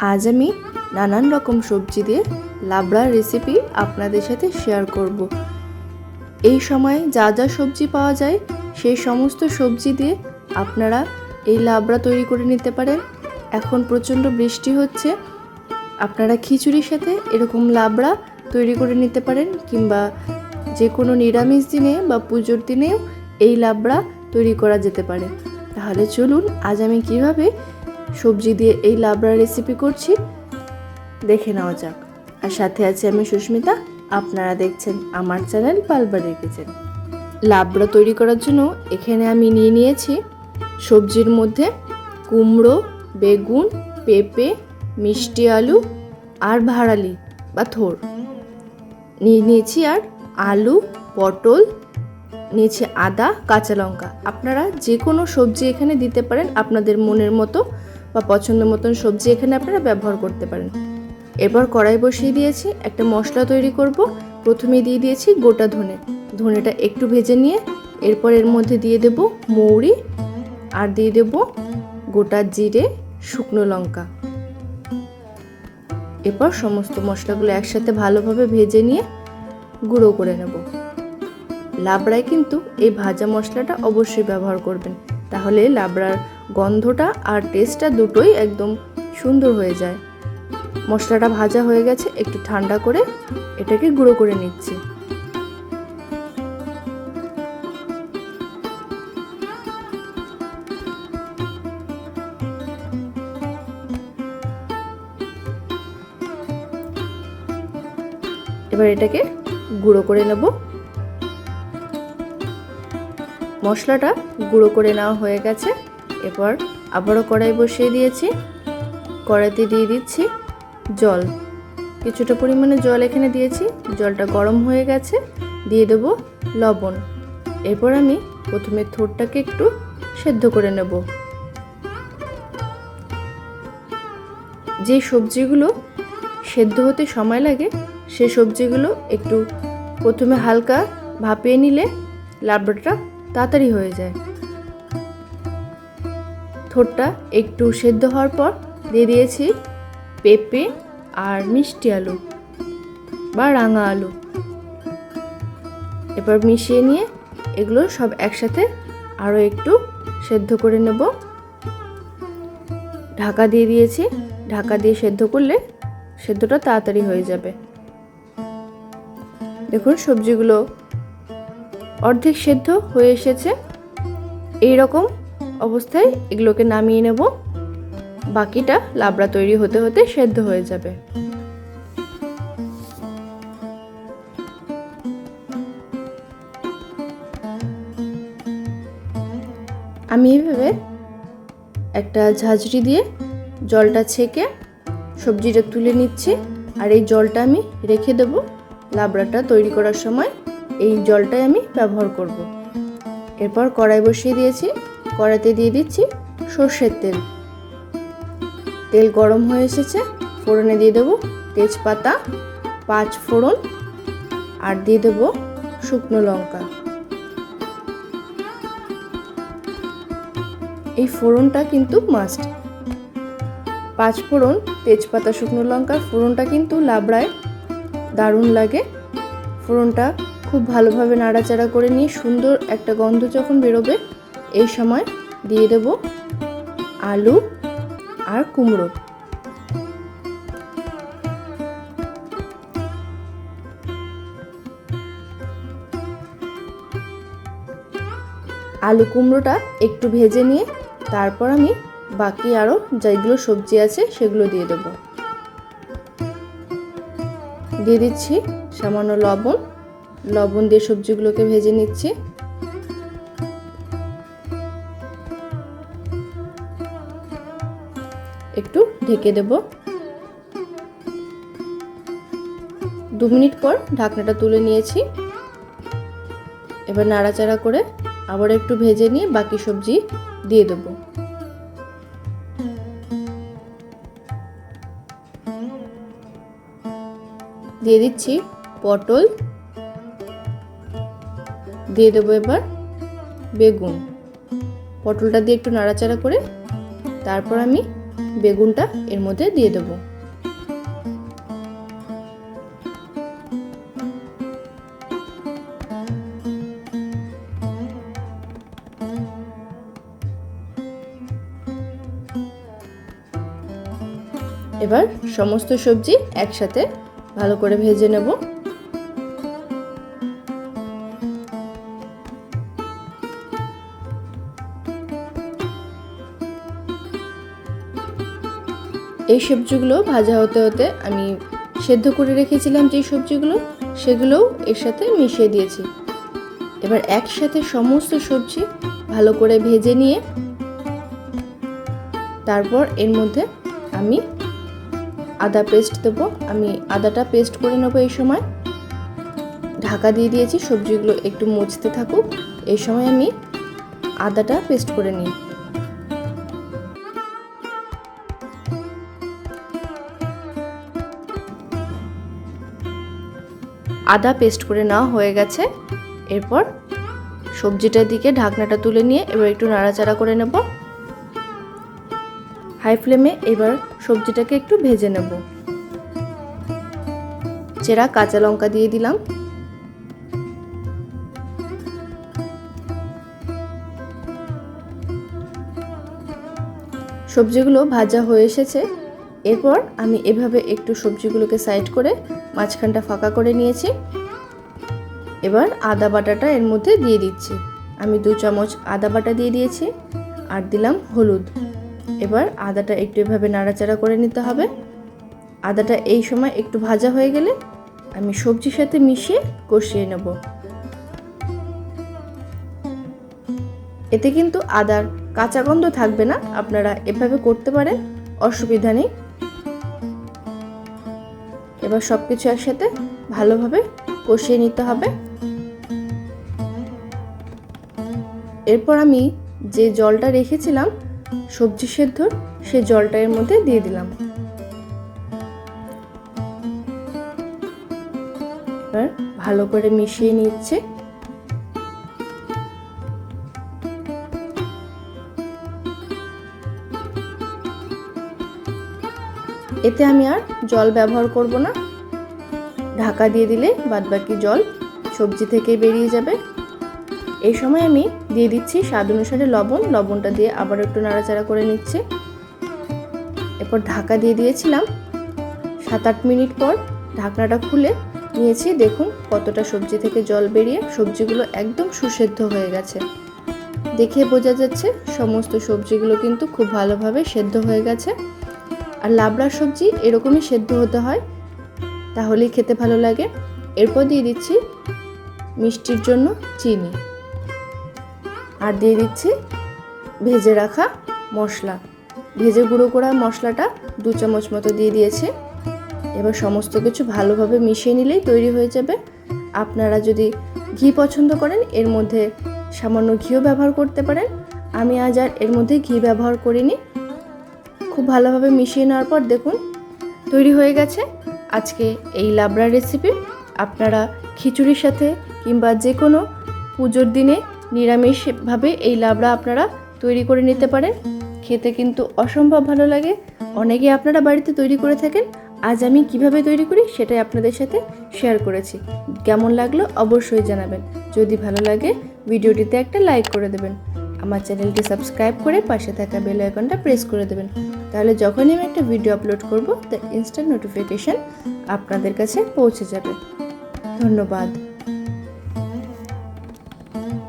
আজ আমি নানান রকম সবজি দিয়ে লাবড়ার রেসিপি আপনাদের সাথে শেয়ার করব। এই সময় যা যা সবজি পাওয়া যায়, সেই সমস্ত সবজি দিয়ে আপনারা এই লাবড়া তৈরি করে নিতে পারেন। এখন প্রচণ্ড বৃষ্টি হচ্ছে। আপনারা খিচুড়ির সাথে এরকম লাবড়া তৈরি করে নিতে পারেন কিংবা যে কোনো নিরামিষ দিনে বা পুজোর দিনেও এই লাবড়া তৈরি করা যেতে পারে। তাহলে চলুন আজ আমি কীভাবে সবজি দিয়ে এই লাবড়া রেসিপি করছি। দেখে নেওয়া যাক। আর সাথে আছে আমি সুস্মিতা, আপনারা দেখছেন আমার চ্যানেল পালবাড়ির কিচেন লাবড়া তৈরি করার জন্য এখানে আমি নিয়ে নিয়েছি সবজির মধ্যে কুমড়ো, বেগুন, পেঁপে, মিষ্টি আলু আর ভাড়ালি বা থোর। নিয়ে নিয়েছি আর আলু, পটল, নিয়েছি আদা, কাঁচা লঙ্কা। আপনারা যে কোনো সবজি এখানে দিতে পারেন আপনাদের মনের মতো। বা পছন্দ মতন সবজি এখানে আপনারা ব্যবহার করতে পারেন। এরপর কড়াই বসিয়ে দিয়েছি, একটা মশলা তৈরি করব। প্রথমে দিয়ে দিয়েছি গোটা ধনে। ধনেটা একটু ভেজে নিয়ে এরপর এর মধ্যে দিয়ে দেব মৌরি আর দিয়ে দেব গোটা জিরে, শুকনো লঙ্কা। এরপর সমস্ত মশলাগুলো একসাথে ভালোভাবে ভেজে নিয়ে গুঁড়ো করে নেব। লাবড়ায় কিন্তু এই ভাজা মশলাটা অবশ্যই ব্যবহার করবেন। তাহলে লাবড়ার গন্ধটা আর টেস্টটা দুটোই একদম সুন্দর হয়ে যায়। মশলাটা ভাজা হয়ে গেছে, একটু ঠান্ডা করে এটাকে গুঁড়ো করে নিচ্ছি। এবার এটাকে গুঁড়ো করে নেব। মশলাটা গুঁড়ো করে নেওয়া হয়ে গেছে। এরপর আবারও কড়াই বসিয়ে দিয়েছি। কড়াইতে দিয়ে দিচ্ছি জল। কিছুটা পরিমাণে জল এখানে দিয়েছি। জলটা গরম হয়ে গেছে। দিয়ে দেবো লবণ। এরপর আমি প্রথমে থোরটাকে একটু সেদ্ধ করে নেব। যে সবজিগুলো সেদ্ধ হতে সময় লাগে, সে সবজিগুলো একটু প্রথমে হালকা ভাপিয়ে নিলে লাবড়াটা তাড়াতাড়ি হয়ে যায়। থোরটা একটু সেদ্ধ হওয়ার পর দিয়ে দিয়েছি পেঁপে আর মিষ্টি আলু বা রাঙা আলু। এবার মিশিয়ে নিয়ে এগুলো সব একসাথে আরও একটু সেদ্ধ করে নেব। ঢাকা দিয়ে দিয়েছি। ঢাকা দিয়ে সেদ্ধ করলে সেদ্ধটা তাড়াতাড়ি হয়ে যাবে। দেখুন সবজিগুলো অর্ধেক সেদ্ধ হয়ে এসেছে। এই রকম অবস্থায় এগুলোকে নামিয়ে নেব। বাকিটা লাবড়া তৈরি হতে হতে সেদ্ধ হয়ে যাবে। আমি এইভাবে একটা ঝাঁঝরি দিয়ে জলটা ছেঁকে সবজিটা তুলে নিচ্ছি। আর এই জলটা আমি রেখে দেব লাবড়াটা তৈরি করার সময়। এই জলটাই আমি ব্যবহার করব। এরপর কড়াই বসিয়ে দিয়েছি। কড়াইতে দিয়ে দিচ্ছি সর্ষের তেল। তেল গরম হয়ে এসেছে, ফোড়নে দিয়ে দেবো তেজপাতা, পাঁচ ফোড়ন আর দিয়ে দেবো শুকনো লঙ্কা। এই ফোড়নটা কিন্তু মাস্ট পাঁচ ফোড়ন, তেজপাতা, শুকনো লঙ্কার ফোড়নটা কিন্তু লাবড়ায় দারুণ লাগে। ফোড়নটা খুব ভালোভাবে নাড়াচাড়া করে নিয়ে সুন্দর একটা গন্ধ যখন বেরোবে এই সময় দিয়ে দেব আলু আর কুমড়ো। আলু কুমড়োটা একটু ভেজে নিয়ে তারপর আমি বাকি আরও যেগুলো সবজি আছে সেগুলো দিয়ে দেবো। দিয়ে দিচ্ছি সামান্য লবণ। লবণ দিয়ে সবজিগুলোকে ভেজে নিচ্ছি। একটু ঢেকে দেব। দু মিনিট পর ঢাকনাটা তুলে নিয়েছি। এবার নাড়াচাড়া করে আবার একটু ভেজে নিয়ে বাকি সবজি দিয়ে দেবো। দিয়ে দিচ্ছি পটল। দিয়ে দেবো এবার বেগুন। পটলটা দিয়ে একটু নাড়াচাড়া করে তারপর আমি বেগুনটা এর মধ্যে দিয়ে দেবো। এবার সমস্ত সবজি একসাথে ভালো করে ভেজে নেব। এই সবজিগুলো ভাজা হতে হতে আমি সেদ্ধ করে রেখেছিলাম যে সবজিগুলো, সেগুলোও এর সাথে মিশিয়ে দিয়েছি। এবার একসাথে সমস্ত সবজি ভালো করে ভেজে নিয়ে, তারপর এর মধ্যে আমি আদা পেস্ট দেবো। আমি আদাটা পেস্ট করে নেব এই সময়। ঢাকা দিয়ে দিয়েছি, সবজিগুলো একটু মুছতে থাকুক। এই সময় আমি আদাটা পেস্ট করে নিই। আদা পেস্ট করে নেওয়া হয়ে গেছে। এরপর সবজিটার দিকে ঢাকনাটা তুলে নিয়ে এবার একটু নাড়াচাড়া করে নেব। হাই ফ্লেমে এবার সবজিটাকে একটু ভেজে নেব। চেরা কাঁচা লঙ্কা দিয়ে দিলাম। সবজিগুলো ভাজা হয়ে এসেছে। এরপর আমি এভাবে একটু সবজিগুলোকে সাইড করে মাঝখানটা ফাঁকা করে নিয়েছি। এবার আদা বাটাটা এর মধ্যে দিয়ে দিচ্ছি। আমি দু চামচ আদা বাটা দিয়ে দিয়েছি আর দিলাম হলুদ। এবার আদাটা একটু এভাবে নাড়াচাড়া করে নিতে হবে। আদাটা এই সময় একটু ভাজা হয়ে গেলে আমি সবজির সাথে মিশিয়ে কষিয়ে নেব। এতে কিন্তু আদার কাঁচা গন্ধ থাকবে না। আপনারা এভাবে করতে পারেন, অসুবিধা নেই। এবার সব কিছু একসাথে ভালোভাবে কষিয়ে নিতে হবে। এরপর আমি যে জলটা রেখেছিলাম, সবজি সেদ্ধ, সে জলটা এর মধ্যে দিয়ে দিলাম। এবার ভালো করে মিশিয়ে নিচ্ছে। এতে আমি আর জল ব্যবহার করব না। ঢাকা দিয়ে দিলে বাদবাকি জল সবজি থেকে বেরিয়ে যাবে। এই সময় আমি দিয়ে দিচ্ছি স্বাদ অনুসারে লবণ। লবণটা দিয়ে আবার একটু নাড়াচাড়া করে নিচ্ছি। এরপর ঢাকা দিয়ে দিয়েছিলাম সাত আট মিনিট পর ঢাকনাটা খুলে নিয়েছি। দেখুন কতটা সবজি থেকে জল বেরিয়ে সবজিগুলো একদম সুসেদ্ধ হয়ে গেছে। দেখে বোঝা যাচ্ছে সমস্ত সবজিগুলো কিন্তু খুব ভালোভাবে সেদ্ধ হয়ে গেছে। আর লাবড়ার সবজি এরকমই সেদ্ধ হতে হয়, তাহলেই খেতে ভালো লাগে। এরপর দিয়ে দিচ্ছি মিষ্টির জন্য চিনি। আর দিয়ে দিচ্ছি ভেজে রাখা মশলা। ভেজে গুঁড়ো করা মশলাটা দু চামচ মতো দিয়ে দিয়েছি। এবার সমস্ত কিছু ভালোভাবে মিশিয়ে নিলেই তৈরি হয়ে যাবে। আপনারা যদি ঘি পছন্দ করেন, এর মধ্যে সামান্য ঘিও ব্যবহার করতে পারেন। আমি আজ আর এর মধ্যে ঘি ব্যবহার করিনি। খুব ভালোভাবে মিশিয়ে নেওয়ার পর দেখুন, তৈরি হয়ে গেছে আজকে এই লাবড়া রেসিপি আপনারা খিচুড়ির সাথে কিংবা যে কোনো পুজোর দিনে নিরামিষভাবে এই লাবড়া আপনারা তৈরি করে নিতে পারেন। খেতে কিন্তু অসম্ভব ভালো লাগে। অনেকে আপনারা বাড়িতে তৈরি করে থাকেন। আজ আমি কীভাবে তৈরি করি সেটাই আপনাদের সাথে শেয়ার করেছি। কেমন লাগল অবশ্যই জানাবেন। যদি ভালো লাগে, ভিডিওটিতে একটা লাইক করে দেবেন। আমার চ্যানেলটি সাবস্ক্রাইব করে পাশে থাকা বেল আইকনটা প্রেস করে দেবেন। তাহলে যখনই আমি একটা ভিডিও আপলোড করব তা ইনস্ট্যান্ট নোটিফিকেশান আপনাদের কাছে পৌঁছে যাবে। ধন্যবাদ।